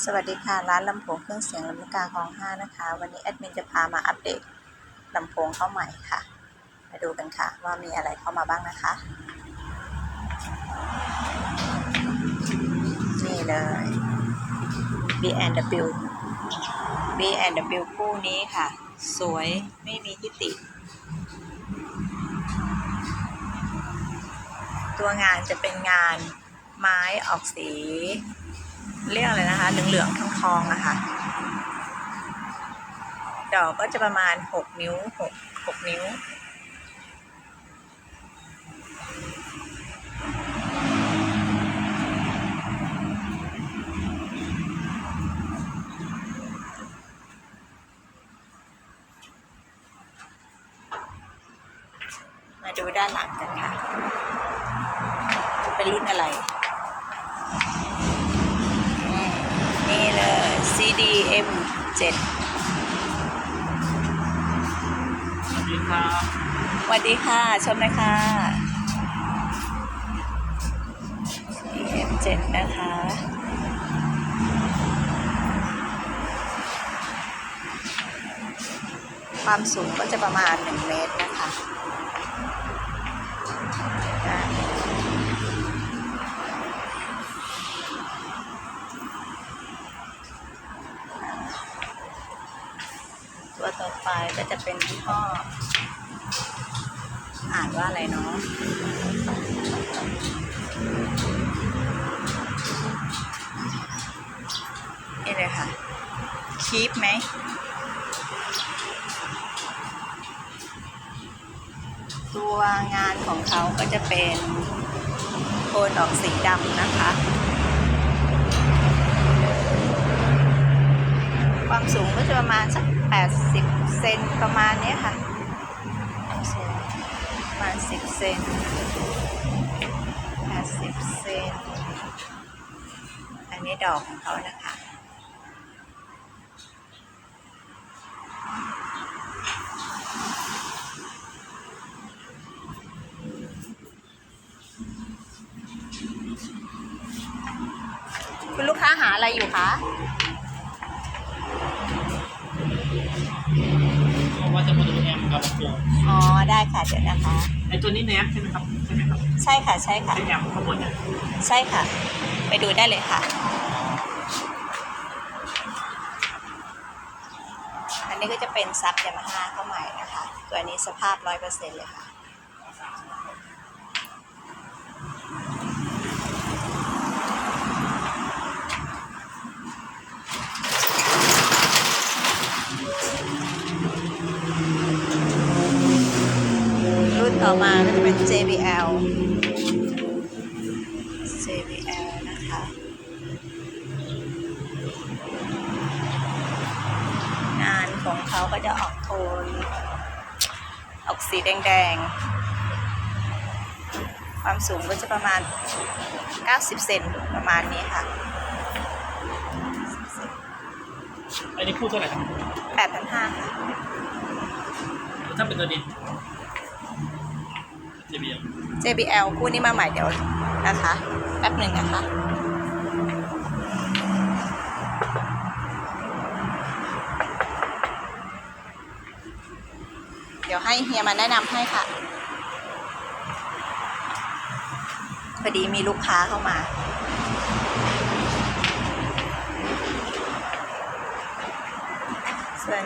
สวัสดีค่ะ ร้านลำโพงเครื่องเสียงลำลูกกาคลองห้านะคะ วันนี้แอดมินจะพามาอัปเดตลำโพงเข้าใหม่ค่ะ มาดูกันค่ะว่ามีอะไรเข้ามาบ้างนะคะ นี่เลย B&W B&W คู่นี้ค่ะ สวยไม่มีที่ติ ตัวงานจะเป็นงานไม้ออกสี เรียกอะไรนะคะ เหลืองๆทองทองๆอะคะ ดอกก็จะประมาณหกนิ้วหกหกนิ้ว มาดูด้านหลังกันค่ะ เป็นรุ่นอะไร M7 สวัสดีครับสวัสดีค่ะ ชมนะคะ M7 นะคะความสูงก็จะประมาณ 1 เมตรนะคะ ตัวต่อไปก็จะเป็นยี่ห้อ อ่านว่าอะไรเนาะนี่เลยค่ะ คีปไหมตัวงานของเขาก็จะเป็นโทนออกสีดำนะคะ ความสูงก็จะประมาณสัก 80 เซนประมาณนี้ค่ะสูงประมาณ 10 เซน80 เซน อันนี้ดอกของเขานะคะคุณลูกค้าหาอะไรอยู่คะ เพราะว่าจะมาดูแอมกับลำโพงอ๋อได้ค่ะเดี๋ยวนะคะ ไอตัวนี้แนบใช่ไหมครับใช่ไหมครับใช่ค่ะใช่ค่ะใช่แอมข้างบนเนี่ยใช่ค่ะ ไปดูได้เลยค่ะ อันนี้ก็จะเป็นซับยามาฮ่าเข้าใหม่นะคะ ตัวนี้สภาพร้อยเปอร์เซ็นต์เลยค่ะ ต่อมาก็จะเป็น JBL JBL นะคะ งานของเขาก็จะออกโทน ออกสีแดงๆ ความสูงก็จะประมาณ 90 เซนประมาณนี้ค่ะ อันนี้คู่เท่าไหร่ครับ8,500ค่ะ ถ้าเป็นตัวนี้ JBL คู่นี้มาใหม่เดี๋ยวนะคะแป๊บหนึ่งนะคะเดี๋ยวให้เฮียมาแนะนำให้ค่ะพอดีมีลูกค้าเข้ามาส่วน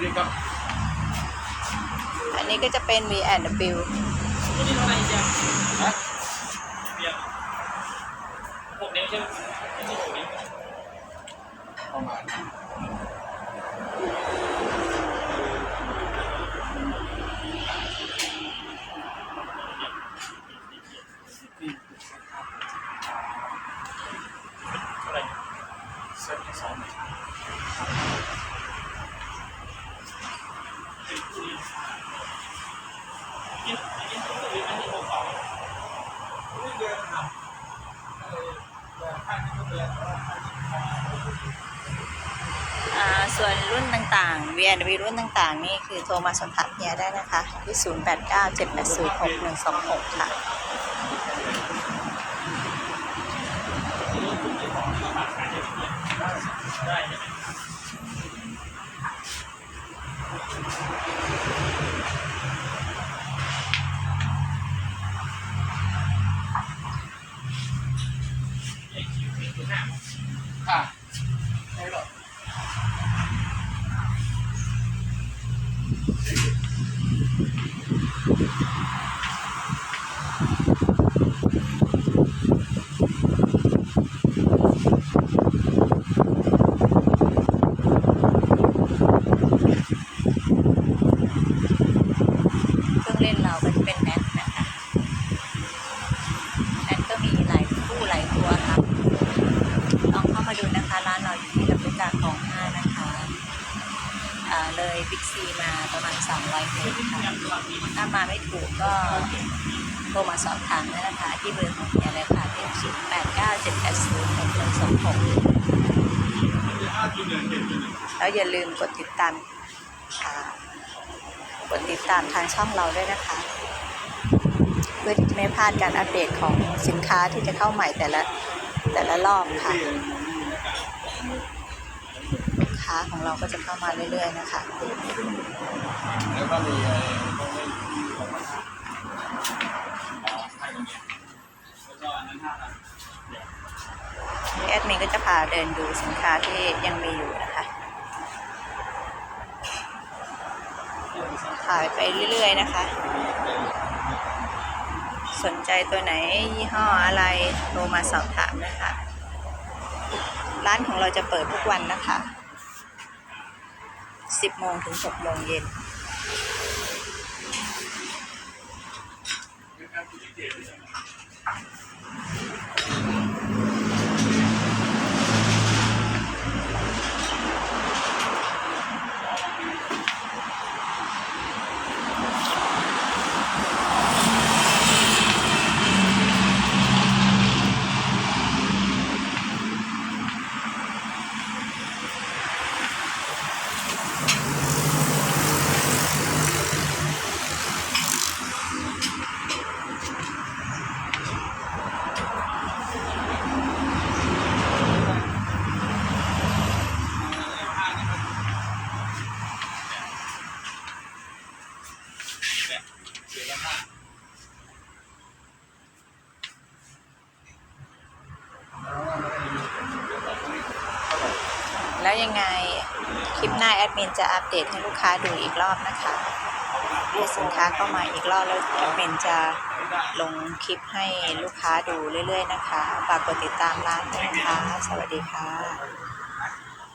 สวัสดีครับ อันนี้ก็จะเป็น V&W ตัวนี้เท่าไหร่จ๊ะฮะเบียร์หกนิ้วใช่ไหมไม่ใช่หกนิ้วประมาณเท่าไหร่เซ็ตที่สองเป็นคู่นี้กินกินตัวอื่นอันนี้หกสองนี่เดือนครับเออแต่ข้างนี้ก็เดือนแต่ว่าข้างนี้ อ่า ส่วนรุ่นต่างๆต่างๆ V&W รุ่นต่างๆ นี่คือโทรมาสอบถามเฮียได้นะคะ ที่ 0897806126 ค่ะได้ ค่ะใช่หรอ บิ๊กซีมาประมาณ 200เมตรค่ะถ้ามาไม่ถูกก็โทรมาสอบถามได้นะคะ ที่เบอร์ของเฮียเลยค่ะที่0 8 9 7 8 0 6 1 2 6แปดสองหกแล้วอย่าลืมกดติดตามค่ะกดติดตามทางช่องเราด้วยนะคะ เพื่อที่จะไม่พลาดการอัปเดตของสินค้าที่จะเข้าใหม่แต่ละแต่ละรอบค่ะ ค้าของเราก็จะเข้ามาเรื่อยๆนะคะแล้วก็มีอ้พวกนี้ที่ของมันให้ตรงนี้แล้วก็อันนั้นห้าพันแอดมินก็จะพาเดินดูสินค้าที่ยังมีอยู่นะคะถ่ายไปเรื่อยๆนะคะ สนใจตัวไหนยี่ห้ออะไรโทรมาสอบถามนะคะ ร้านของเราจะเปิดทุกวันนะคะ 10โมงถึง6โมงเย็น แล้วยังไง คลิปหน้าแอดมินจะอัปเดตให้ลูกค้าดูอีกรอบนะคะให้สินค้าเข้ามาอีกรอบแล้วแอดมินจะลงคลิปให้ลูกค้าดูเรื่อยๆนะคะ ฝากกดติดตามร้านด้วยนะคะ สวัสดีค่ะ